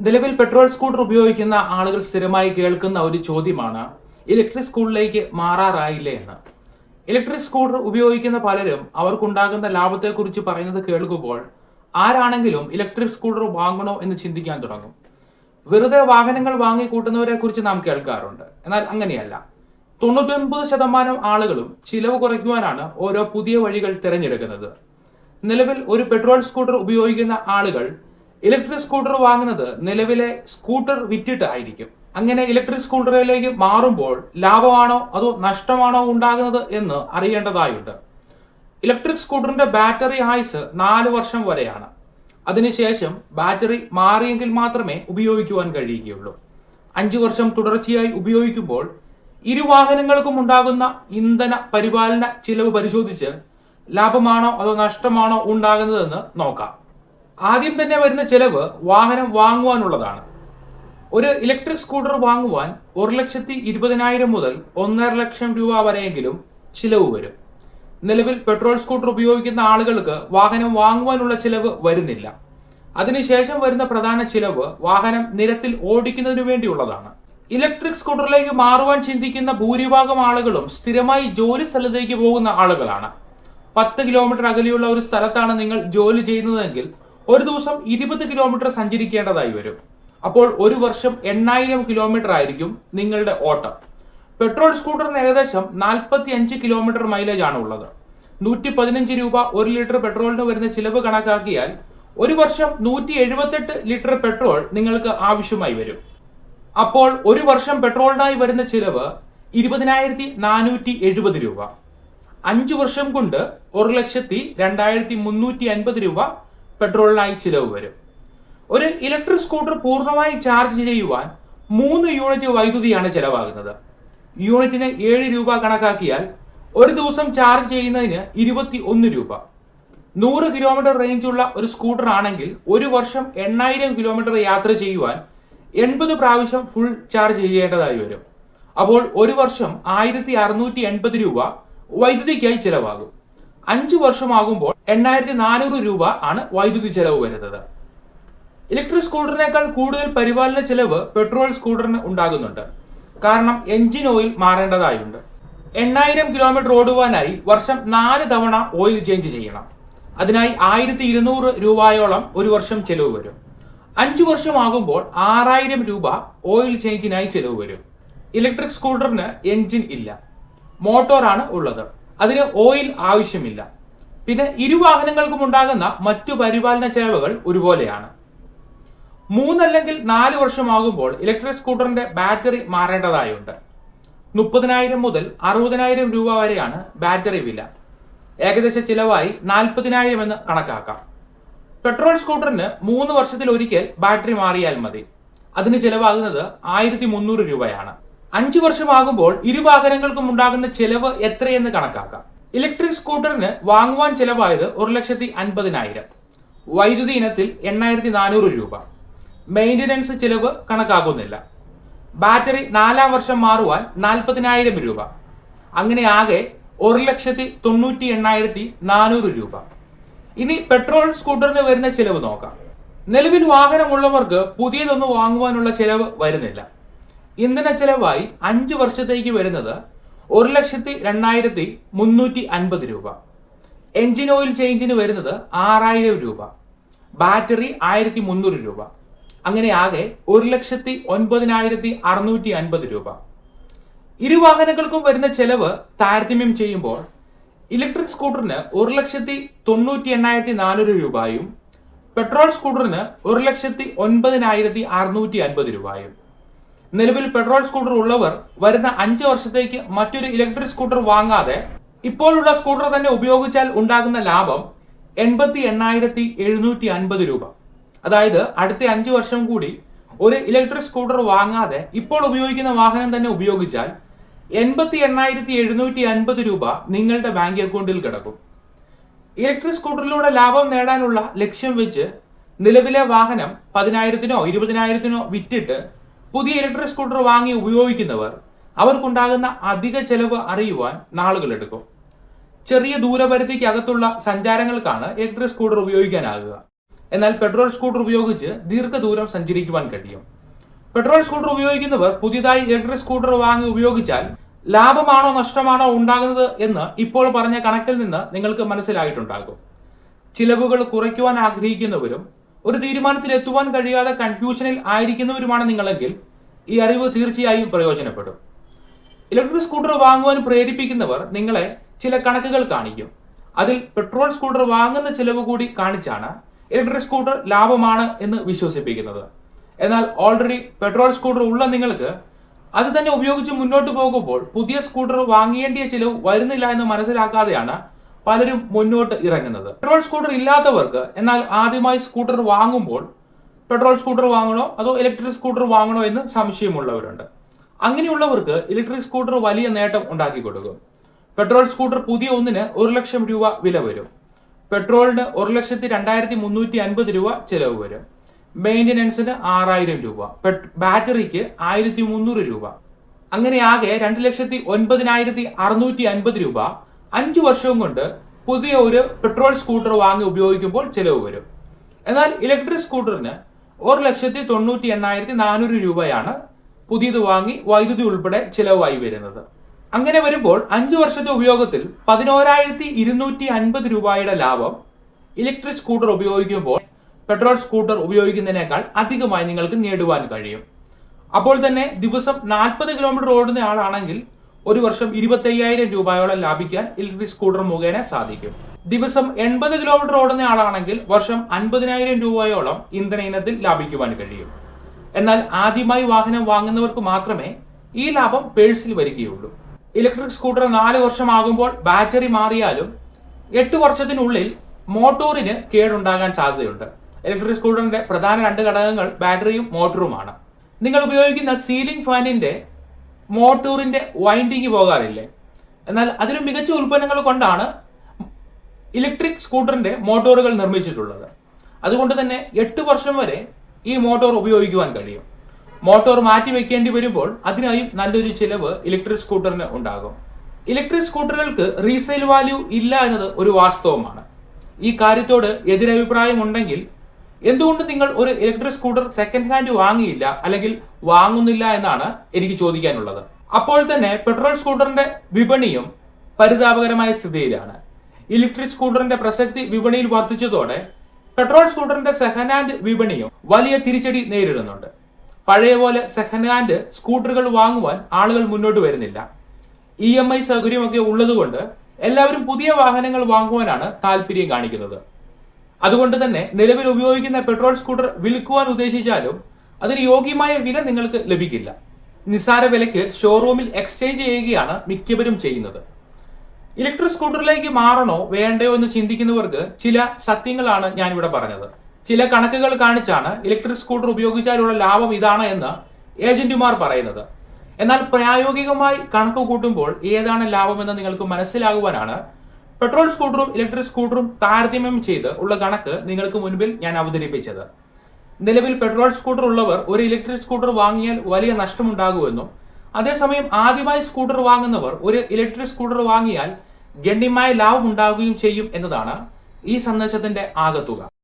നിലവിൽ petrol scooter ഉപയോഗിക്കുന്ന ആളുകൾ സ്ഥിരമായി കേൾക്കുന്ന ഒരു ചോദ്യമാണ് ഇലക്ട്രിക് സ്കൂട്ടറിലേക്ക് മാറാറായില്ലേ എന്ന്. ഇലക്ട്രിക് സ്കൂട്ടർ ഉപയോഗിക്കുന്ന പലരും അവർക്കുണ്ടാകുന്ന ലാഭത്തെക്കുറിച്ച് പറയുന്നത് കേൾക്കുമ്പോൾ ആരാണെങ്കിലും ഇലക്ട്രിക് സ്കൂട്ടർ വാങ്ങണോ എന്ന് ചിന്തിക്കാൻ തുടങ്ങും. വെറുതെ വാഹനങ്ങൾ വാങ്ങിക്കൂട്ടുന്നവരെ കുറിച്ച് നാം കേൾക്കാറുണ്ട്. എന്നാൽ അങ്ങനെയല്ല. തൊണ്ണൂറ്റൊൻപത് ശതമാനം ആളുകളും ചിലവ് കുറയ്ക്കുവാനാണ് ഓരോ പുതിയ വഴികൾ തിരഞ്ഞെടുക്കുന്നത്. നിലവിൽ ഒരു പെട്രോൾ സ്കൂട്ടർ ഉപയോഗിക്കുന്ന ആളുകൾ ഇലക്ട്രിക് സ്കൂട്ടർ വാങ്ങുന്നത് നിലവിലെ സ്കൂട്ടർ വിറ്റിട്ട് ആയിരിക്കും അങ്ങനെ ഇലക്ട്രിക് സ്കൂട്ടറിലേക്ക് മാറുമ്പോൾ ലാഭമാണോ അതോ നഷ്ടമാണോ ഉണ്ടാകുന്നത് എന്ന് അറിയേണ്ടതായുണ്ട്. ഇലക്ട്രിക് സ്കൂട്ടറിന്റെ ബാറ്ററി ആയുസ് നാല് വർഷം വരെയാണ്. അതിനുശേഷം ബാറ്ററി മാറിയെങ്കിൽ മാത്രമേ ഉപയോഗിക്കുവാൻ കഴിയുകയുള്ളൂ. അഞ്ചു വർഷം തുടർച്ചയായി ഉപയോഗിക്കുമ്പോൾ ഇരുവാഹനങ്ങൾക്കും ഉണ്ടാകുന്ന ഇന്ധന പരിപാലന ചിലവ് പരിശോധിച്ച് ലാഭമാണോ അതോ നഷ്ടമാണോ ഉണ്ടാകുന്നതെന്ന് നോക്കാം. ആദ്യം തന്നെ വരുന്ന ചെലവ് വാഹനം വാങ്ങുവാനുള്ളതാണ്. ഒരു ഇലക്ട്രിക് സ്കൂട്ടർ വാങ്ങുവാൻ ഒരു ലക്ഷത്തി ഇരുപതിനായിരം മുതൽ ഒന്നര ലക്ഷം രൂപ വരെയെങ്കിലും ചിലവ് വരും. നിലവിൽ പെട്രോൾ സ്കൂട്ടർ ഉപയോഗിക്കുന്ന ആളുകൾക്ക് വാഹനം വാങ്ങുവാനുള്ള ചിലവ് വരുന്നില്ല. അതിനുശേഷം വരുന്ന പ്രധാന ചിലവ് വാഹനം നിരത്തിൽ ഓടിക്കുന്നതിനു വേണ്ടിയുള്ളതാണ്. ഇലക്ട്രിക് സ്കൂട്ടറിലേക്ക് മാറുവാൻ ചിന്തിക്കുന്ന ഭൂരിഭാഗം ആളുകളും സ്ഥിരമായി ജോലി സ്ഥലത്തേക്ക് പോകുന്ന ആളുകളാണ്. പത്ത് കിലോമീറ്റർ അകലെയുള്ള ഒരു സ്ഥലത്താണ് നിങ്ങൾ ജോലി ചെയ്യുന്നതെങ്കിൽ ഒരു ദിവസം ഇരുപത് കിലോമീറ്റർ സഞ്ചരിക്കേണ്ടതായി വരും. അപ്പോൾ ഒരു വർഷം എണ്ണായിരം കിലോമീറ്റർ ആയിരിക്കും നിങ്ങളുടെ ഓട്ടം. പെട്രോൾ സ്കൂട്ടറിന് ഏകദേശം നാൽപ്പത്തി അഞ്ച് കിലോമീറ്റർ മൈലേജ് ആണ് ഉള്ളത്. നൂറ്റി പതിനഞ്ച് രൂപ ഒരു ലിറ്റർ പെട്രോളിന് വരുന്ന ചിലവ് കണക്കാക്കിയാൽ ഒരു വർഷം നൂറ്റി എഴുപത്തെട്ട് ലിറ്റർ പെട്രോൾ നിങ്ങൾക്ക് ആവശ്യമായി വരും. അപ്പോൾ ഒരു വർഷം പെട്രോളിനായി വരുന്ന ചിലവ് ഇരുപതിനായിരത്തി നാനൂറ്റി എഴുപത് രൂപ. അഞ്ചു വർഷം കൊണ്ട് ഒരു ലക്ഷത്തി രണ്ടായിരത്തി മുന്നൂറ്റി അൻപത് രൂപ പെട്രോളിനായി ചിലവ് വരും. ഒരു ഇലക്ട്രിക് സ്കൂട്ടർ പൂർണമായി ചാർജ് ചെയ്യുവാൻ മൂന്ന് യൂണിറ്റ് വൈദ്യുതിയാണ് ചെലവാകുന്നത്. യൂണിറ്റിന് ഏഴ് രൂപ കണക്കാക്കിയാൽ ഒരു ദിവസം ചാർജ് ചെയ്യുന്നതിന് ഇരുപത്തി ഒന്ന് രൂപ. നൂറ് കിലോമീറ്റർ റേഞ്ചുള്ള ഒരു സ്കൂട്ടർ ആണെങ്കിൽ ഒരു വർഷം എണ്ണായിരം കിലോമീറ്റർ യാത്ര ചെയ്യുവാൻ എൺപത് പ്രാവശ്യം ഫുൾ ചാർജ് ചെയ്യേണ്ടതായി വരും. അപ്പോൾ ഒരു വർഷം ആയിരത്തി അറുന്നൂറ്റി എൺപത് രൂപ വൈദ്യുതിക്കായി ചിലവാകും. അഞ്ച് വർഷമാകുമ്പോൾ എണ്ണായിരത്തി നാനൂറ് രൂപ ആണ് വൈദ്യുതി ചെലവ് വരുന്നത്. ഇലക്ട്രിക് സ്കൂട്ടറിനേക്കാൾ കൂടുതൽ പരിപാലന ചെലവ് പെട്രോൾ സ്കൂട്ടറിന് ഉണ്ടാകുന്നുണ്ട്. കാരണം എഞ്ചിൻ ഓയിൽ മാറേണ്ടതായുണ്ട്. എണ്ണായിരം കിലോമീറ്റർ ഓടുവാനായി വർഷം നാല് തവണ ഓയിൽ ചേഞ്ച് ചെയ്യണം. അതിനായി ആയിരത്തി ഇരുന്നൂറ് രൂപയോളം ഒരു വർഷം ചെലവ് വരും. അഞ്ചു വർഷമാകുമ്പോൾ ആറായിരം രൂപ ഓയിൽ ചേഞ്ചിനായി ചെലവ് വരും. ഇലക്ട്രിക് സ്കൂട്ടറിന് എഞ്ചിൻ ഇല്ല. മോട്ടോറാണ് ഉള്ളത്. അതിന് ഓയിൽ ആവശ്യമില്ല. പിന്നെ ഇരുവാഹനങ്ങൾക്കും ഉണ്ടാകുന്ന മറ്റു പരിപാലന ചെലവുകൾ ഒരുപോലെയാണ്. മൂന്നല്ലെങ്കിൽ നാല് വർഷമാകുമ്പോൾ ഇലക്ട്രിക് സ്കൂട്ടറിന്റെ ബാറ്ററി മാറേണ്ടതായുണ്ട്. മുപ്പതിനായിരം മുതൽ അറുപതിനായിരം രൂപ വരെയാണ് ബാറ്ററി വില. ഏകദേശ ചിലവായി നാൽപ്പതിനായിരം എന്ന് കണക്കാക്കാം. പെട്രോൾ സ്കൂട്ടറിന് മൂന്ന് വർഷത്തിൽ ഒരിക്കൽ ബാറ്ററി മാറിയാൽ മതി. അതിന് ചിലവാകുന്നത് ആയിരത്തി മുന്നൂറ് രൂപയാണ്. അഞ്ചു വർഷമാകുമ്പോൾ ഇരു വാഹനങ്ങൾക്കും ഉണ്ടാകുന്ന ചെലവ് എത്രയെന്ന് കണക്കാക്കാം. ഇലക്ട്രിക് സ്കൂട്ടറിന് വാങ്ങുവാൻ ചെലവായത് ഒരു ലക്ഷത്തി അൻപതിനായിരം. വൈദ്യുതി ഇനത്തിൽ എണ്ണായിരത്തി നാനൂറ് രൂപ. മെയിന്റനൻസ് ചെലവ് കണക്കാക്കുന്നില്ല. ബാറ്ററി നാലാം വർഷം മാറുവാൻ നാൽപ്പതിനായിരം രൂപ. അങ്ങനെ ആകെ ഒരു ലക്ഷത്തി തൊണ്ണൂറ്റി എണ്ണായിരത്തി നാനൂറ് രൂപ. ഇനി പെട്രോൾ സ്കൂട്ടറിന് വരുന്ന ചിലവ് നോക്കാം. നിലവിൽ വാഹനമുള്ളവർക്ക് പുതിയതൊന്നും വാങ്ങുവാനുള്ള ചിലവ് വരുന്നില്ല. ഇന്ധന ചെലവായി അഞ്ച് വർഷത്തേക്ക് വരുന്നത് ഒരു ലക്ഷത്തി രണ്ടായിരത്തി മുന്നൂറ്റി അൻപത് രൂപ. എൻജിൻ ഓയിൽ ചേഞ്ചിന് വരുന്നത് ആറായിരം രൂപ. ബാറ്ററി ആയിരത്തി മുന്നൂറ് രൂപ. അങ്ങനെ ആകെ ഒരു ലക്ഷത്തി ഒൻപതിനായിരത്തി അറുന്നൂറ്റി അൻപത് രൂപ. ഇരുവാഹനങ്ങൾക്കും വരുന്ന ചെലവ് താരതമ്യം ചെയ്യുമ്പോൾ ഇലക്ട്രിക് സ്കൂട്ടറിന് ഒരു ലക്ഷത്തി തൊണ്ണൂറ്റി എണ്ണായിരത്തി നാനൂറ് രൂപയും പെട്രോൾ സ്കൂട്ടറിന് ഒരു ലക്ഷത്തി ഒൻപതിനായിരത്തി അറുന്നൂറ്റി അൻപത് രൂപയും. നിലവിൽ പെട്രോൾ സ്കൂട്ടർ ഉള്ളവർ വരുന്ന അഞ്ച് വർഷത്തേക്ക് മറ്റൊരു ഇലക്ട്രിക് സ്കൂട്ടർ വാങ്ങാതെ ഇപ്പോഴുള്ള സ്കൂട്ടർ തന്നെ ഉപയോഗിച്ചാൽ ഉണ്ടാകുന്ന ലാഭം എൺപത്തി എണ്ണായിരത്തി എഴുന്നൂറ്റി അൻപത് രൂപ. അതായത് അടുത്ത അഞ്ച് വർഷം കൂടി ഒരു ഇലക്ട്രിക് സ്കൂട്ടർ വാങ്ങാതെ ഇപ്പോൾ ഉപയോഗിക്കുന്ന വാഹനം തന്നെ ഉപയോഗിച്ചാൽ എൺപത്തി എണ്ണായിരത്തി എഴുന്നൂറ്റി അൻപത് രൂപ നിങ്ങളുടെ ബാങ്ക് അക്കൗണ്ടിൽ കിടക്കും. ഇലക്ട്രിക് സ്കൂട്ടറിലൂടെ ലാഭം നേടാനുള്ള ലക്ഷ്യം വെച്ച് നിലവിലെ വാഹനം പതിനായിരത്തിനോ ഇരുപതിനായിരത്തിനോ വിറ്റിട്ട് പുതിയ ഇലക്ട്രിക് സ്കൂട്ടർ വാങ്ങി ഉപയോഗിക്കുന്നവർ അവർക്കുണ്ടാകുന്ന അധിക ചെലവ് അറിയുവാൻ നാളുകളെടുക്കും ചെറിയ ദൂരപരിധിക്ക് അകത്തുള്ള സഞ്ചാരങ്ങൾക്കാണ് ഇലക്ട്രിക് സ്കൂട്ടർ ഉപയോഗിക്കാനാകുക. എന്നാൽ പെട്രോൾ സ്കൂട്ടർ ഉപയോഗിച്ച് ദീർഘദൂരം സഞ്ചരിക്കുവാൻ കഴിയും. പെട്രോൾ സ്കൂട്ടർ ഉപയോഗിക്കുന്നവർ പുതിയതായി ഇലക്ട്രിക് സ്കൂട്ടർ വാങ്ങി ഉപയോഗിച്ചാൽ ലാഭമാണോ നഷ്ടമാണോ ഉണ്ടാകുന്നത് എന്ന് ഇപ്പോൾ പറഞ്ഞ കണക്കിൽ നിന്ന് നിങ്ങൾക്ക് മനസ്സിലായിട്ടുണ്ടാകും. ചിലവുകൾ കുറയ്ക്കുവാൻ ആഗ്രഹിക്കുന്നവരും ഒരു തീരുമാനത്തിൽ എത്തുവാൻ കഴിയാതെ കൺഫ്യൂഷനിൽ ആയിരിക്കുന്നവരുമാണ് നിങ്ങളെങ്കിൽ ഈ അറിവ് തീർച്ചയായും പ്രയോജനപ്പെടും. ഇലക്ട്രിക് സ്കൂട്ടർ വാങ്ങുവാൻ പ്രേരിപ്പിക്കുന്നവർ നിങ്ങളെ ചില കണക്കുകൾ കാണിക്കും. അതിൽ പെട്രോൾ സ്കൂട്ടർ വാങ്ങുന്ന ചിലവ് കൂടി കാണിച്ചാണ് ഇലക്ട്രിക് സ്കൂട്ടർ ലാഭമാണ് എന്ന് വിശ്വസിപ്പിക്കുന്നത്. എന്നാൽ ഓൾറെഡി പെട്രോൾ സ്കൂട്ടർ ഉള്ള നിങ്ങൾക്ക് അത് തന്നെ ഉപയോഗിച്ച് മുന്നോട്ട് പോകുമ്പോൾ പുതിയ സ്കൂട്ടർ വാങ്ങേണ്ടിയ ചിലവ് വരുന്നില്ല എന്ന് മനസ്സിലാക്കാതെയാണ് പലരും മുന്നോട്ട് ഇറങ്ങുന്നത്. പെട്രോൾ സ്കൂട്ടർ ഇല്ലാത്തവർക്ക് എന്നാൽ ആദ്യമായി സ്കൂട്ടർ വാങ്ങുമ്പോൾ പെട്രോൾ സ്കൂട്ടർ വാങ്ങണോ അതോ ഇലക്ട്രിക് സ്കൂട്ടർ വാങ്ങണോ എന്ന് സംശയമുള്ളവരുണ്ട്. അങ്ങനെയുള്ളവർക്ക് ഇലക്ട്രിക് സ്കൂട്ടർ വലിയ നേട്ടം ഉണ്ടാക്കി കൊടുക്കും. പെട്രോൾ സ്കൂട്ടർ പുതിയ ഒന്നിന് ഒരു ലക്ഷം രൂപ വില വരും. പെട്രോളിന് ഒരു ലക്ഷത്തി രണ്ടായിരത്തി മുന്നൂറ്റി അൻപത് രൂപ ചെലവ് വരും. മെയിന്റനൻസിന് ആറായിരം രൂപ. ബാറ്ററിക്ക് ആയിരത്തി മുന്നൂറ് രൂപ. അങ്ങനെ ആകെ രണ്ട് ലക്ഷത്തി ഒൻപതിനായിരത്തി അറുന്നൂറ്റി അൻപത് രൂപ അഞ്ചു വർഷവും കൊണ്ട് പുതിയ ഒരു പെട്രോൾ സ്കൂട്ടർ വാങ്ങി ഉപയോഗിക്കുമ്പോൾ ചെലവ് വരും. എന്നാൽ ഇലക്ട്രിക് സ്കൂട്ടറിന് ഒരു ലക്ഷത്തി തൊണ്ണൂറ്റി എണ്ണായിരത്തി നാനൂറ് രൂപയാണ് പുതിയത് വാങ്ങി വൈദ്യുതി ഉൾപ്പെടെ ചിലവായി വരുന്നത്. അങ്ങനെ വരുമ്പോൾ അഞ്ചു വർഷത്തെ ഉപയോഗത്തിൽ പതിനോരായിരത്തി ഇരുന്നൂറ്റി അൻപത് രൂപയുടെ ലാഭം ഇലക്ട്രിക് സ്കൂട്ടർ ഉപയോഗിക്കുമ്പോൾ പെട്രോൾ സ്കൂട്ടർ ഉപയോഗിക്കുന്നതിനേക്കാൾ അധികമായി നിങ്ങൾക്ക് നേടുവാൻ കഴിയും. അപ്പോൾ തന്നെ ദിവസം നാൽപ്പത് കിലോമീറ്റർ ഓടുന്ന ആളാണെങ്കിൽ ഒരു വർഷം ഇരുപത്തയ്യായിരം രൂപയോളം ലാഭിക്കാൻ ഇലക്ട്രിക് സ്കൂട്ടർ മുഖേന സാധിക്കും. ദിവസം എൺപത് കിലോമീറ്റർ ഓടുന്ന ആളാണെങ്കിൽ വർഷം അൻപതിനായിരം രൂപയോളം ഇന്ധന ഇനത്തിൽ ലാഭിക്കുവാൻ കഴിയും. എന്നാൽ ആദ്യമായി വാഹനം വാങ്ങുന്നവർക്ക് മാത്രമേ ഈ ലാഭം പേഴ്സിൽ വരികയുള്ളൂ. ഇലക്ട്രിക് സ്കൂട്ടർ നാല് വർഷമാകുമ്പോൾ ബാറ്ററി മാറിയാലും എട്ട് വർഷത്തിനുള്ളിൽ മോട്ടോറിന് കേടുണ്ടാകാൻ സാധ്യതയുണ്ട്. ഇലക്ട്രിക് സ്കൂട്ടറിന്റെ പ്രധാന രണ്ട് ഘടകങ്ങൾ ബാറ്ററിയും മോട്ടോറുമാണ്. നിങ്ങൾ ഉപയോഗിക്കുന്ന സീലിംഗ് ഫാനിന്റെ മോട്ടോറിന്റെ വൈൻഡിങ് പോകാറില്ലേ? എന്നാൽ അതിലും മികച്ച ഉൽപ്പന്നങ്ങൾ കൊണ്ടാണ് ഇലക്ട്രിക് സ്കൂട്ടറിന്റെ മോട്ടോറുകൾ നിർമ്മിച്ചിട്ടുള്ളത്. അതുകൊണ്ട് തന്നെ എട്ട് വർഷം വരെ ഈ മോട്ടോർ ഉപയോഗിക്കുവാൻ കഴിയും. മോട്ടോർ മാറ്റി വെക്കേണ്ടി വരുമ്പോൾ അതിനായും നല്ലൊരു ചിലവ് ഇലക്ട്രിക് സ്കൂട്ടറിന് ഉണ്ടാകും. ഇലക്ട്രിക് സ്കൂട്ടറുകൾക്ക് റീസെയിൽ വാല്യൂ ഇല്ല എന്നത് ഒരു വാസ്തവമാണ്. ഈ കാര്യത്തോട് എതിരഭിപ്രായം ഉണ്ടെങ്കിൽ എന്തുകൊണ്ട് നിങ്ങൾ ഒരു ഇലക്ട്രിക് സ്കൂട്ടർ സെക്കൻഡ് ഹാൻഡ് വാങ്ങിയില്ല അല്ലെങ്കിൽ വാങ്ങുന്നില്ല എന്നാണ് എനിക്ക് ചോദിക്കാനുള്ളത്. അപ്പോൾ തന്നെ പെട്രോൾ സ്കൂട്ടറിന്റെ വിപണിയും പരിതാപകരമായ സ്ഥിതിയിലാണ്. ഇലക്ട്രിക് സ്കൂട്ടറിന്റെ പ്രസക്തി വിപണിയിൽ വർദ്ധിച്ചതോടെ പെട്രോൾ സ്കൂട്ടറിന്റെ സെക്കൻഡ് ഹാൻഡ് വിപണിയും വലിയ തിരിച്ചടി നേരിടുന്നുണ്ട്. പഴയ പോലെ സെക്കൻഡ് ഹാൻഡ് സ്കൂട്ടറുകൾ വാങ്ങുവാൻ ആളുകൾ മുന്നോട്ട് വരുന്നില്ല. ഇ എം ഐ സൗകര്യമൊക്കെ ഉള്ളതുകൊണ്ട് എല്ലാവരും പുതിയ വാഹനങ്ങൾ വാങ്ങുവാനാണ് താല്പര്യം കാണിക്കുന്നത്. അതുകൊണ്ട് തന്നെ നിലവിൽ ഉപയോഗിക്കുന്ന പെട്രോൾ സ്കൂട്ടർ വിൽക്കുവാൻ ഉദ്ദേശിച്ചാലും അതിന് യോഗ്യമായ വില നിങ്ങൾക്ക് ലഭിക്കില്ല. നിസ്സാര വിലയ്ക്ക് ഷോറൂമിൽ എക്സ്ചേഞ്ച് ചെയ്യുകയാണ് മിക്കവരും ചെയ്യുന്നത്. ഇലക്ട്രിക് സ്കൂട്ടറിലേക്ക് മാറണോ വേണ്ടയോ എന്ന് ചിന്തിക്കുന്നവർക്ക് ചില സത്യങ്ങളാണ് ഞാൻ ഇവിടെ പറഞ്ഞത്. ചില കണക്കുകൾ കാണിച്ചാണ് ഇലക്ട്രിക് സ്കൂട്ടർ ഉപയോഗിച്ചാലുള്ള ലാഭം ഇതാണ് എന്ന് ഏജന്റുമാർ പറയുന്നത്. എന്നാൽ പ്രായോഗികമായി കണക്ക് കൂട്ടുമ്പോൾ ഏതാണ് ലാഭമെന്ന് നിങ്ങൾക്ക് മനസ്സിലാകുവാനാണ് പെട്രോൾ സ്കൂട്ടറും ഇലക്ട്രിക് സ്കൂട്ടറും താരതമ്യം ചെയ്ത് ഉള്ള കണക്ക് നിങ്ങൾക്ക് മുൻപിൽ ഞാൻ അവതരിപ്പിച്ചത്. നിലവിൽ പെട്രോൾ സ്കൂട്ടർ ഉള്ളവർ ഒരു ഇലക്ട്രിക് സ്കൂട്ടർ വാങ്ങിയാൽ വലിയ നഷ്ടമുണ്ടാകുമെന്നും അതേസമയം ആദ്യമായി സ്കൂട്ടർ വാങ്ങുന്നവർ ഒരു ഇലക്ട്രിക് സ്കൂട്ടർ വാങ്ങിയാൽ ഗണ്യമായ ലാഭം ഉണ്ടാകുകയും ചെയ്യും എന്നതാണ് ഈ സന്ദേശത്തിന്റെ ആകത്തുക.